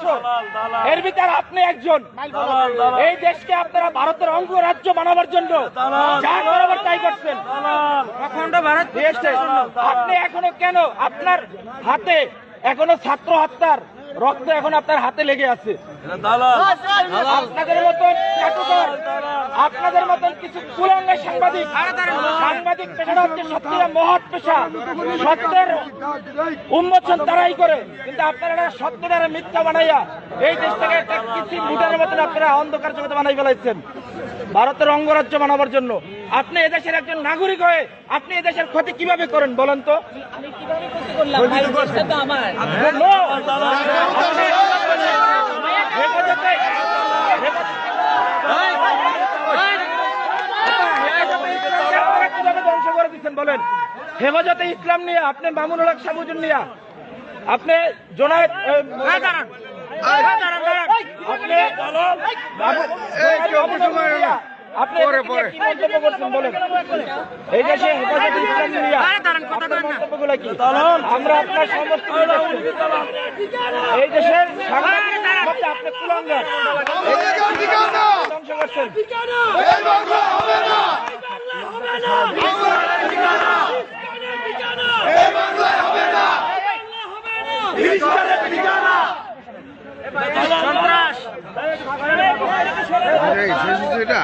সদস্য এর ভিতরে আপনি একজন। এই দেশকে আপনারা ভারতের অঙ্গরাজ্য বানাবার জন্য যা বরাবর তাই করছেন। অখণ্ড ভারত দেশে আপনি এখনও কেন আপনার হাতে এখনও ছাত্র হত্যার রক্ত এখন আপনার হাতে লেগে আছে? আপনাদের মতন আপনাদের মতন কিছু কুলাঙ্গা সাংবাদিক সাংবাদিক পেশাটা হচ্ছে সত্যিটা মহৎ পেশা। সত্যের উন্মোচন তারাই করে। কিন্তু আপনারা এটা সত্যটারে মিথ্যা বানাইয়া এই দেশটাকে একটা কিছু মুটার মতন আপনারা অন্ধকার জগতে বানাই ফেলাইছেন। ভারতের অঙ্গরাজ্য বানাবার জন্য। আপনি এদেশের একজন নাগরিক হয়ে আপনি এদেশের ক্ষতি কীভাবে করেন বলেন তো? আমি কীভাবে ক্ষতি করলাম? আমার No! আপনি হেফাজতে- আপনারা কীভাবে দিচ্ছেন বলেন হেফাজতে ইসলাম নিয়ে আপনি মামুনুল হক সাবুজুন নিয়া আপনি জোনায়েদ আপনি বাবু- আপনি এই দেশে হেফাজতে ইসলাম নিয়া আপনার মন্তব্যগুলো কি? আমরা আপনার সমস্ত এই দেশের আপনি কুলাঙ্গার। ধ্বংস করছেন এটা